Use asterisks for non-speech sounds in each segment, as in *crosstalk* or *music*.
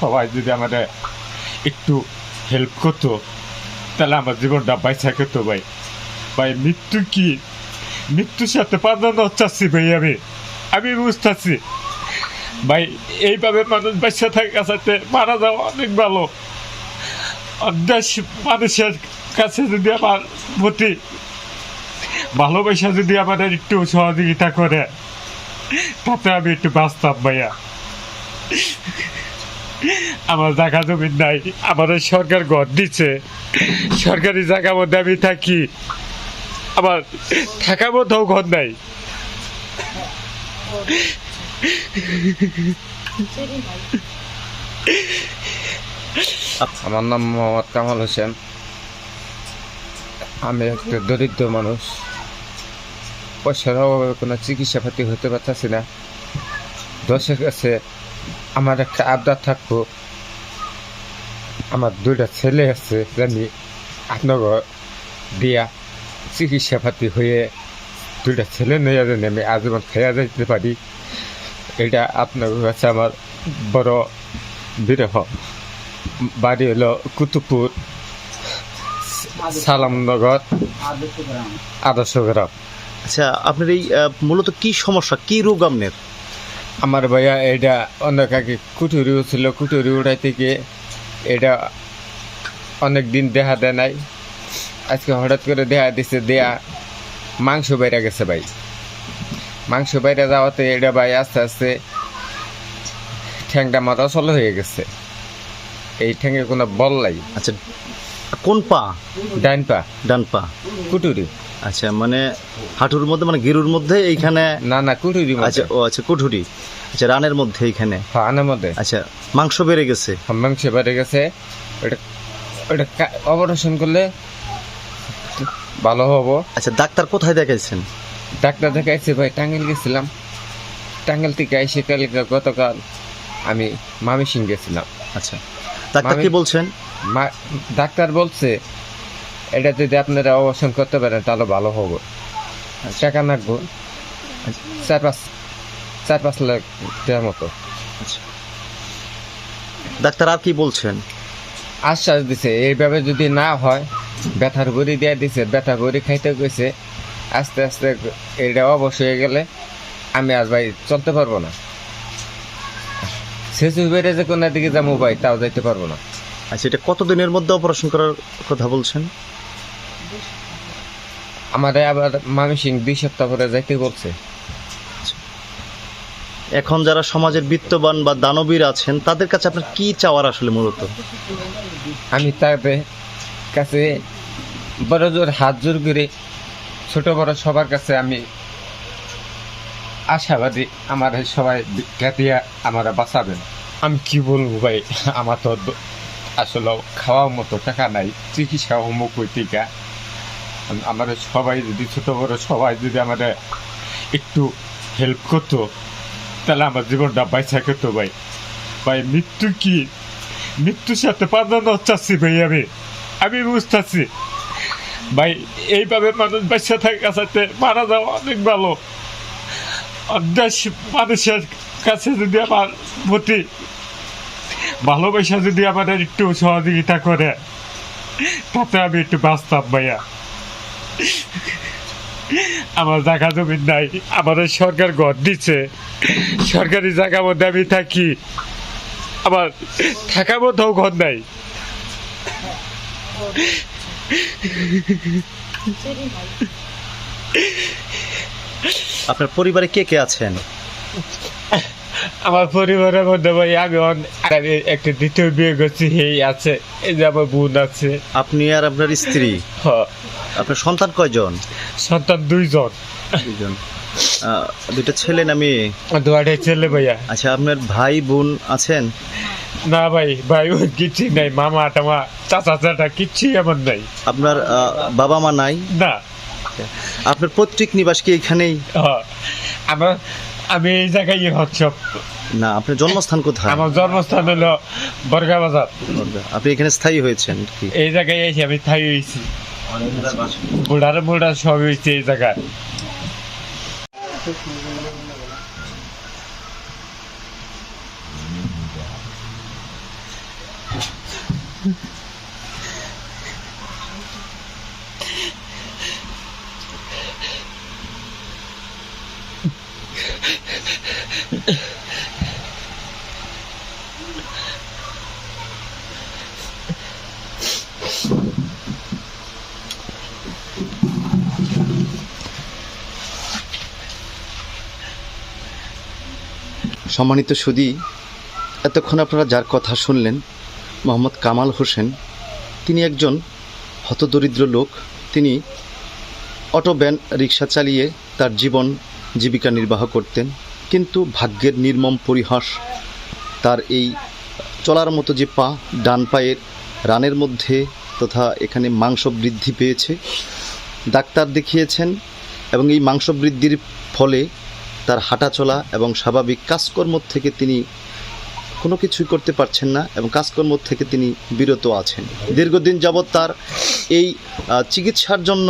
সবাই যদি আমাদের একটু হেল্প করতো, তাহলে আমার জীবনটা বাইসা করতো ভাই। ভাই, মৃত্যু কি? মৃত্যুর সাথে প্রাধান্য চাচ্ছি ভাই আমি। আমি বুঝতেছি। ভাই, এইভাবে মানুষ বাইসা থাকার সাথে মারা যাওয়া অনেক ভালো। দেশ মানুষের কাছে যদি আমার প্রতি ভালোবাসা যদি আমাদের একটু সহযোগিতা করে, তাতে আমি একটু বাঁচতাম ভাইয়া। আমার জায়গা জমি নাই আমাদের সরকার ঘর দিচ্ছে সরকারি জায়গার মধ্যে আমি থাকি, আমার থাকার মধ্যেও ঘর নাই। আমার নাম মোহাম্মদ কামাল হোসেন। আমি একটা দরিদ্র মানুষ। পয়সার অভাবে কোনো চিকিৎসা পাতি হতে পারতেছি না। দশের কাছে আমার একটা আবদার থাকব। আমার দুইটা ছেলে আছে, জানি আপনার দিয়া চিকিৎসা পাতি হয়ে দুইটা ছেলে নিয়ে জানি আমি আজীবন খেয়া যাইতে পারি। এটা আপনার কাছে আমার বড় বিরহ। বাড়ি হলো কুতুবপুর, সালামনগর, আদর্শ গ্রাম। আচ্ছা আপনার এই মূলত কি সমস্যা? কি রোগ আপনার? আমার ভাইয়া এটা অনেক আগে কুটুরি ছিল কুটুরি উঠাই থেকে এটা অনেক দিন দেখা দেয় নাই। আজকে হঠাৎ করে দেখা দিছে দেয়া মাংস বাইরে গেছে ভাই। মাংস বাইরে যাওয়াতে এটা ভাই আস্তে আস্তে ঠ্যাংটা মাথা চলো হয়ে গেছে। এই ঠ্যাঙে কোনো বল নাই। আচ্ছা কোন পা? ডান পা। ডান পা। কুটুরি। আচ্ছা মানে হাঁটুর মধ্যে মানে গিরুর মধ্যে এইখানে না না কুঠুরি আচ্ছা ও আচ্ছা কুঠুরি। আচ্ছা রানের মধ্যে এইখানে। ফানের মধ্যে। আচ্ছা মাংস বেড়ে গেছে। মাংস বেড়ে গেছে। ওটা ওটা অপারেশন করলে ভালো হব। আচ্ছা ডাক্তার কোথায় দেখাইছেন? ডাক্তার দেখাইছে ভাই টাঙ্গেল গেছিলাম। টাঙ্গেল থেকে এসে কালকে গতকাল আমি মামি সিং গেছিলাম। আচ্ছা ডাক্তার কি বলছেন? ডাক্তার বলছে এটা যদি আপনারা অপারেশন করতে পারেন তাহলে ভালো হবে। টাকা লাগবো। চার পাঁচ চার পাঁচ লাখ দেওয়ার মতো। আচ্ছা। ডাক্তার আর কি বলছেন? আশ্বাস দিছে এইভাবে যদি না হয় ব্যথার বড়ি দিয়ে দিছে ব্যথা বড়ি খাইতে গেছে আস্তে আস্তে এটা অবশ হয়ে গেলে আমি আর ভাই চলতে পারব না। শেষু বেড়ে যে কোনো দিকে যাব ভাই তাও যাইতে পারব না। আচ্ছা এটা কতদিনের মধ্যে অপারেশন করার কথা বলছেন? আমার আবার মামি সিং দুই সপ্তাহ পরে যাইতে বলছে। এখন যারা সমাজের বিত্তবান বা দানবীর আছেন তাদের কাছে আপনার কি চাওয়ার আসলে মূলত? আমি তাদের কাছে বড় জোর হাত জোর করে ছোট বড় সবার কাছে আমি আশাবাদী আমার সবাই ভিক্ষা দিয়া আমার বাঁচাবেন আমি কি বলব ভাই? আমার তো আসলে খাওয়ার মতো টাকা নাই চিকিৎসা অমুক ওই টিকা আমার সবাই যদি ছোট বড় সবাই যদি আমাদের একটু হেল্প করতো, তাহলে আমার জীবনটা বাইসা করতো ভাই। ভাই, মৃত্যু কি? মৃত্যুর সাথে প্রাধান্য চাচ্ছি ভাই আমি। আমি বুঝতেছি। ভাই, এইভাবে মানুষ বাচ্চা থাকার সাথে মারা যাওয়া অনেক ভালো। দেশ মানুষের কাছে যদি আমার প্রতি ভালোবাসা যদি আমাদের একটু সহযোগিতা করে, তাতে আমি একটু বাঁচতাম ভাইয়া। আমার জায়গা জমি নাই, আমাদের সরকার ঘর দিচ্ছে সরকারি জায়গা মধ্যে আমি থাকি, আমার থাকার মধ্যেও ঘর নাই। আপনার পরিবারে কে কে আছেন? আমার পরিবারের মধ্যে ভাই আমি একটা দ্বিতীয় বিয়ে করছি এই আছে এই যে আমার বোন আছে। আপনি আর আপনার স্ত্রী? আপনার সন্তান কয়জন? সন্তান দুইজন। আহ, দুইটা ছেলে না মেয়ে? দুয়াটাই ছেলে ভাইয়া। আচ্ছা আপনার ভাই বোন আছেন? না ভাই ভাই ওই কিচ্ছু নাই মামা টামা চাচা চাচা কিচ্ছুই আমার নাই। আপনার বাবা মা নাই? না। আপনার পৈতৃক নিবাস কি এখানেই? আমার আমি এই জায়গায় হচ্ছে। না আপনার জন্মস্থান কোথায়? আমার জন্মস্থান হলো বর্গা বাজার আপনি এখানে স্থায়ী হয়েছেন কি? এই জায়গায় এসে আমি স্থায়ী হয়েছি। বুড়ার বুড়া সব হয়েছে এই জায়গায়। সম্মানিত সুদী, এতক্ষণ আপনারা যার কথা শুনলেন, মোহাম্মদ কামাল হোসেন, তিনি একজন হতদরিদ্র লোক। তিনি অটো ভ্যান রিক্সা চালিয়ে তার জীবন জীবিকা নির্বাহ করতেন, কিন্তু ভাগ্যের নির্মম পরিহাস তার এই চলার মতো যে পা, ডান পায়ের রানের মধ্যে তথা এখানে মাংস বৃদ্ধি পেয়েছে। ডাক্তার দেখিয়েছেন এবং এই মাংস বৃদ্ধির ফলে তার হাঁটা চলা এবং স্বাভাবিক কাজকর্ম থেকে তিনি কোনো কিছুই করতে পারছেন না এবং কাজকর্ম থেকে তিনি বিরত আছেন। দীর্ঘদিন যাবৎ তার এই চিকিৎসার জন্য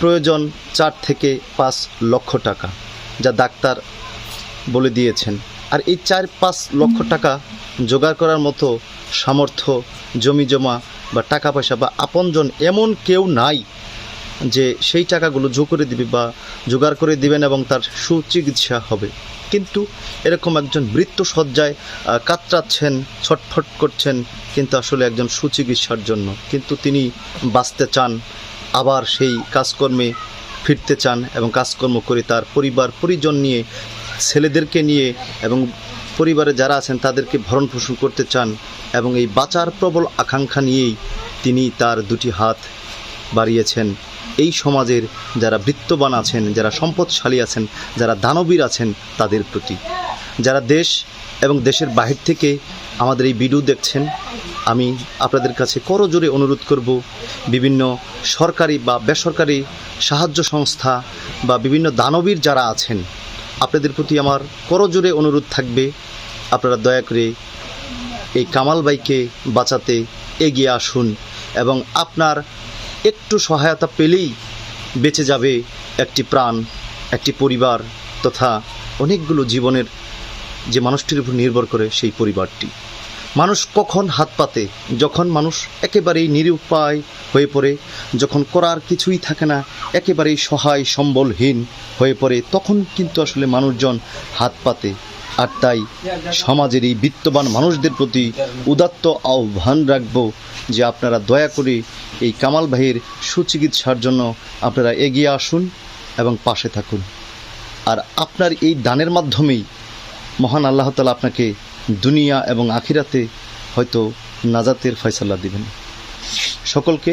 প্রয়োজন চার থেকে পাঁচ লক্ষ টাকা, যা ডাক্তার বলে দিয়েছেন। আর এই চার পাঁচ লক্ষ টাকা জোগাড় করার মতো সামর্থ্য, জমি জমা বা টাকা পয়সা বা আপনজন এমন কেউ নাই যে সেই টাকাগুলো জো করে দিবে বা জোগাড় করে দিবেন এবং তার সুচিকিৎসা হবে। কিন্তু এরকম একজন মৃত্যু সজ্জায় কাতরাচ্ছেন, ছটফট করছেন কিন্তু আসলে একজন সুচিকিৎসার জন্য। কিন্তু তিনি বাঁচতে চান, আবার সেই কাজকর্মে ফিরতে চান এবং কাজকর্ম করে তার পরিবার, পরিজন নিয়ে ছেলেদেরকে নিয়ে এবং পরিবারে যারা আছেন তাদেরকে ভরণ পোষণ করতে চান এবং এই বাঁচার প্রবল আকাঙ্ক্ষা নিয়েই তিনি তার দুটি হাত বাড়িয়েছেন। এই সমাজের যারা বৃত্তবান আছেন, যারা সম্পদশালী আছেন, যারা দানবীর আছেন, তাদের প্রতি। যারা দেশ এবং দেশের বাহির থেকে আমাদের এই ভিডিও দেখছেন, আমি আপনাদের কাছে করজোরে অনুরোধ করব, বিভিন্ন সরকারি বা বেসরকারি সাহায্য সংস্থা বা বিভিন্ন দানবীর যারা আছেন আপনাদের প্রতি আমার করজোরে অনুরোধ থাকবে। আপনারা দয়া করে এই কামাল বাইকে বাঁচাতে এগিয়ে আসুন এবং আপনার একটু সহায়তা পেলেই বেঁচে যাবে একটি প্রাণ, একটি পরিবার তথা অনেকগুলো জীবনের যে মানুষটির উপর নির্ভর করে সেই পরিবারটি। মানুষ কখন হাত পাতে? যখন মানুষ একেবারেই নিরুপায় হয়ে পড়ে, যখন করার কিছুই থাকে না, একেবারেই সহায় সম্বলহীন হয়ে পড়ে, তখন কিন্তু আসলে মানুষজন হাত পাতে। আর তাই সমাজের এই বিত্তবান মানুষদের প্রতি উদাত্ত আহ্বান রাখব যে আপনারা দয়া করে এই কামাল ভাইয়ের সুচিকিৎসার জন্য আপনারা এগিয়ে আসুন এবং পাশে থাকুন। আর আপনার এই দানের মাধ্যমেই মহান আল্লাহ তালা আপনাকে দুনিয়া এবং আখিরাতে হয়তো নাজাতের ফয়সালা দিবেন। সকলকে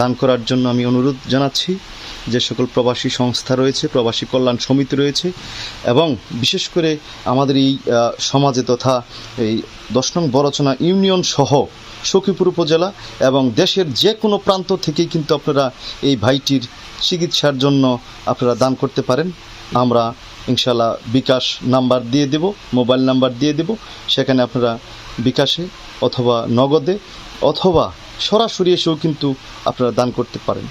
দান করার জন্য আমি অনুরোধ জানাচ্ছি যে সকল প্রবাসী সংস্থা রয়েছে, প্রবাসী কল্যাণ সমিতি রয়েছে এবং বিশেষ করে আমাদের এই সমাজে তথা এই দশ নং বরচনা ইউনিয়ন সহ সখীপুর উপজেলা এবং দেশের যে কোনো প্রান্ত থেকেই কিন্তু আপনারা এই ভাইটির চিকিৎসার জন্য আপনারা দান করতে পারেন। আমরা ইনশাল্লাহ বিকাশ নাম্বার দিয়ে দেব মোবাইল নাম্বার দিয়ে দেব। সেখানে আপনারা বিকাশে অথবা নগদে অথবা সরাসরি এসেও কিন্তু আপনারা দান করতে পারেন।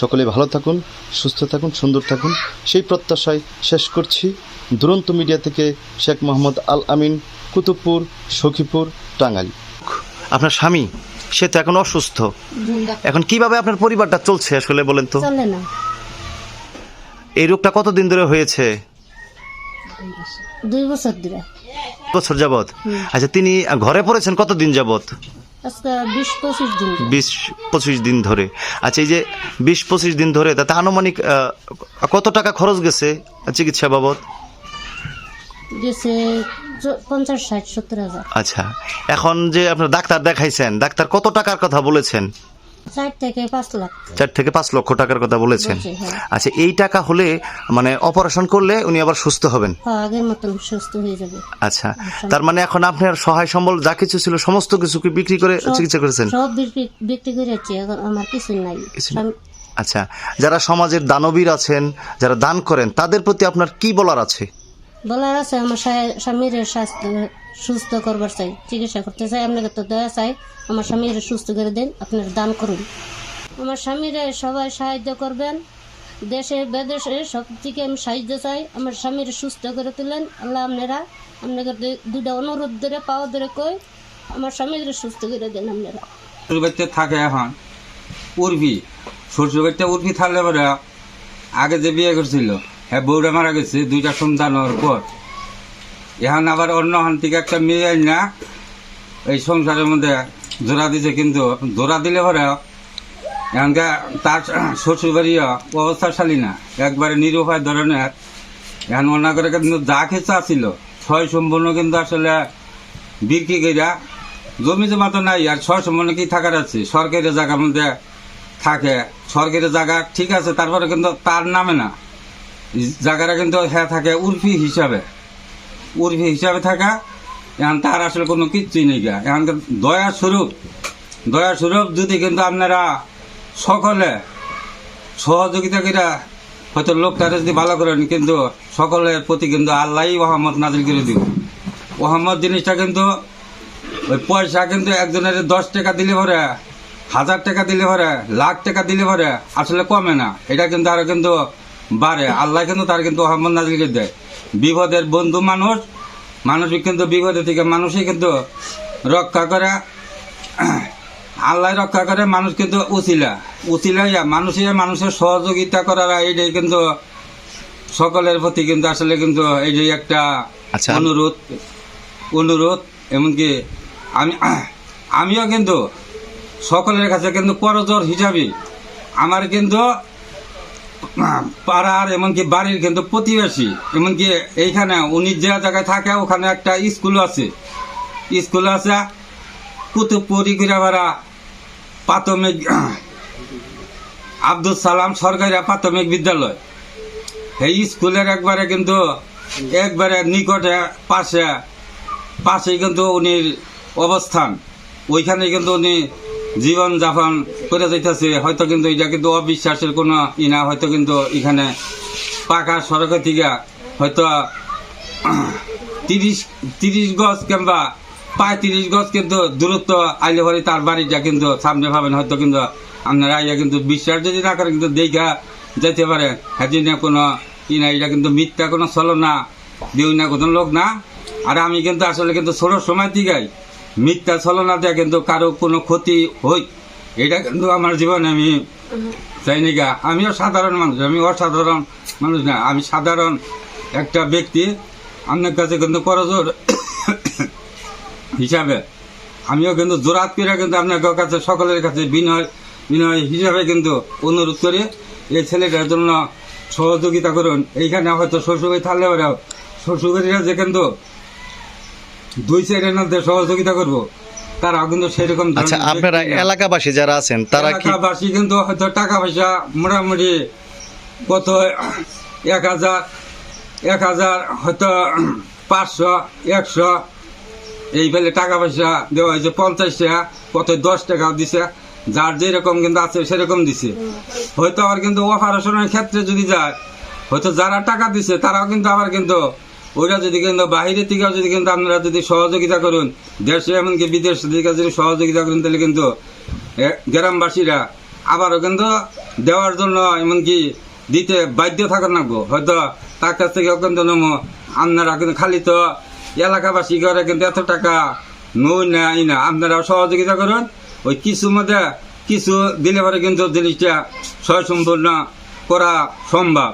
সকলে ভালো থাকুন সুস্থ থাকুন সুন্দর থাকুন। সেই প্রত্যাশায় শেষ করছি। দুরন্ত মিডিয়া থেকে শেখ মোহাম্মদ আল আমিন কুতুবপুর সখীপুর টাঙ্গাইল। আপনার স্বামী সে তো এখন অসুস্থ। এখন কীভাবে আপনার পরিবারটা চলছে আসলে বলেন তো? চলে না। এই রোগটা কতদিন ধরে হয়েছে? দুই বছর ধরে। বছর যাবত আচ্ছা তিনি ঘরে পড়েছেন কতদিন যাবত বিশ পঁচিশ দিন ধরে। আচ্ছা এই যে বিশ পঁচিশ দিন ধরে তাতে আনুমানিক কত টাকা খরচ গেছে চিকিৎসা বাবদ? আচ্ছা এখন যে আপনার ডাক্তার দেখাইছেন ডাক্তার কত টাকার কথা বলেছেন? চার থেকে পাঁচ লক্ষ টাকার কথা বলেছেন। হ্যাঁ। আচ্ছা এই টাকা হলে মানে অপারেশন করলে উনি আবার সুস্থ হবেন? হ্যাঁ, আগের মতন সুস্থ হয়ে যাবে। আচ্ছা তার মানে এখন আপনার সহায় সম্বল যা কিছু ছিল সমস্ত কিছু কি বিক্রি করে চিকিৎসা করেছেন? সব বিক্রি বিক্রি করে যাচ্ছি এখন আমার কিছু নাই। আচ্ছা যারা সমাজের দানবীর আছেন যারা দান করেন তাদের প্রতি আপনার কি বলার আছে? বলার আছে, আমার স্বামীর স্বাস্থ্য, সুস্থ করবার চাই, চিকিৎসা করতে চাই, আপনাকে তো দয়া চাই, আমার স্বামীর সুস্থ করে দিন, আপনার দান করুন। আমার স্বামীরে সবাই সাহায্য করবেন, দেশে, বিদেশে সব থেকে আমি সাহায্য চাই, আমার স্বামীর সুস্থ করে তুলেন, আল্লাহ আপনারা আপনাকে দুটা অনুরোধ ধরে পাওয়া ধরে কই, আমার স্বামীর সুস্থ করে দেন আপনারা। থাকে এখন, উর্বি শ্বশুর বাড়িতে উর্বি থাকলে আগে যে বিয়ে করছিল হ্যাঁ বউরা মারা গেছে, দুইটা সন্তান হওয়ার পর। এখন আবার অন্য হান থেকে একটা মেয়ে না, এই সংসারের মধ্যে জোড়া দিছে কিন্তু, জোড়া দিলে পরে এখনকার তার শ্বশুর বাড়িও অবস্থাশালী না, একবারে নিরুপায় ধরনের। এখন অন্য করে কিন্তু যা খেঁচা ছিল ছয় সম্পূর্ণ কিন্তু আসলে বিক্রি কইরা জমি জমা তো নাই, আর ছয় সম্পূর্ণ কি থাকার আছে? সরকারি জায়গার মধ্যে থাকে, সরকারি জায়গা ঠিক আছে, তারপরে কিন্তু তার নামে না। জায়গাটা কিন্তু হ্যাঁ থাকে উর্ফি হিসাবে। উর্ফি হিসাবে থাকা, এখন তার আসলে কোনো কিচ্ছুই নেই গা। এখন দয়া স্বরূপ দয়া স্বরূপ যদি কিন্তু আপনারা সকলে সহযোগিতা করে হয়তো লোকটারে যদি ভালো করেন, কিন্তু সকলের প্রতি কিন্তু আল্লাহ ওহাম্মদ নাজিল করে দিব। ওহাম্মদ জিনিসটা কিন্তু ওই পয়সা কিন্তু একজনের দশ টাকা দিলে পরে, হাজার টাকা দিলে পরে, লাখ টাকা দিলে পরে আসলে কমে না। এটা কিন্তু আরও কিন্তু বাড়ে আল্লাহ কিন্তু তার কিন্তু ওহাম্মদ নাজিল করে দেয়। বিপদের বন্ধু মানুষ মানুষ কিন্তু বিপদের থেকে মানুষই কিন্তু রক্ষা করে। আল্লাহ রক্ষা করে মানুষ কিন্তু উচিলা। উচিলা ইয়া মানুষের মানুষের সহযোগিতা করার এইটাই কিন্তু সকলের প্রতি কিন্তু আসলে কিন্তু এইটাই একটা আচ্ছা। অনুরোধ অনুরোধ এমনকি আমি আমিও কিন্তু সকলের কাছে কিন্তু করজোর হিসাবে আমার কিন্তু পাড়ার, এমনকি বাড়ির কিন্তু প্রতিবেশী, এমনকি এইখানে উনি যে জায়গায় থাকে, ওখানে একটা স্কুল আছে। স্কুল আছে কুতুবপুরি কিরাবাড়া প্রাথমিক, আব্দুল সালাম সরকারি প্রাথমিক বিদ্যালয়। এই স্কুলের একবারে কিন্তু, একবারে নিকটে, পাশে, পাশেই কিন্তু উনির অবস্থান। ওইখানে কিন্তু উনি জীবন যাপন করে যাইতেছে। হয়তো কিন্তু এটা কিন্তু অবিশ্বাসের কোনো ইনা হয়তো কিন্তু এখানে পাকা সড়কের থেকে হয়তো *clears throat* তিরিশ তিরিশ গজ কিংবা প্রায় তিরিশ গজ কিন্তু দূরত্ব আইলে পরে তার বাড়িটা কিন্তু সামনে পাবেন হয়তো কিন্তু আপনারা আইয়া কিন্তু বিশ্বাস যদি না করেন কিন্তু দেখা যেতে পারে। হ্যাঁ কোনো ই না, এটা কিন্তু মিথ্যা কোনো চলো না দিও না কোনো লোক না। আর আমি কিন্তু আসলে কিন্তু ছোট সময় দিকাই মিথ্যা ছলনা দেওয়া কিন্তু কারও কোনো ক্ষতি হই। এটা কিন্তু আমার জীবনে আমি চাই নাকি আমিও সাধারণ মানুষ, আমি অসাধারণ মানুষ না, আমি সাধারণ একটা ব্যক্তি। আপনার কাছে কিন্তু করজোর হিসাবে। আমিও কিন্তু জোরাত করে কিন্তু আপনার কাছে, সকলের কাছে বিনয় বিনয় হিসাবে কিন্তু অনুরোধ করি, এই ছেলেটার জন্য সহযোগিতা করুন। এইখানে হয়তো শ্বশুরবাড়ি থাকলে ওরা শ্বশুরবাড়িরা যে কিন্তু দুই সাইডের মধ্যে সহযোগিতা করব। তারাও কিন্তু সেরকম আচ্ছা আপনারা এলাকাবাসী যারা আছেন তারা কি এলাকাবাসী কিন্তু হয়তো টাকা পয়সা মোটামুটি কত এক হাজার এক হাজার হয়তো পাঁচশো একশো। এই বেলে টাকা পয়সা দেওয়া হয়েছে পঞ্চাশ টাকা কত দশ টাকাও দিছে। যার যেরকম কিন্তু আছে সেরকম দিছে। হয়তো আবার কিন্তু অপারেশনের ক্ষেত্রে যদি যায় হয়তো যারা টাকা দিছে তারাও কিন্তু আবার কিন্তু ওইটা যদি কিন্তু বাহিরের থেকেও যদি কিন্তু আপনারা যদি সহযোগিতা করুন, দেশে এমনকি বিদেশ থেকে যদি সহযোগিতা করেন, তাহলে কিন্তু গ্রামবাসীরা আবারও কিন্তু দেওয়ার জন্য এমনকি দিতে বাধ্য থাকার লাগবো হয়তো তার কাছ থেকে কিন্তু নমো, আপনারা কিন্তু খালি তো এলাকাবাসী করে কিন্তু এত টাকা নই না ই না, আপনারাও সহযোগিতা করুন। ওই কিছু মধ্যে কিছু দিলে পরে কিন্তু জিনিসটা সয় সম্পূর্ণ করা সম্ভব।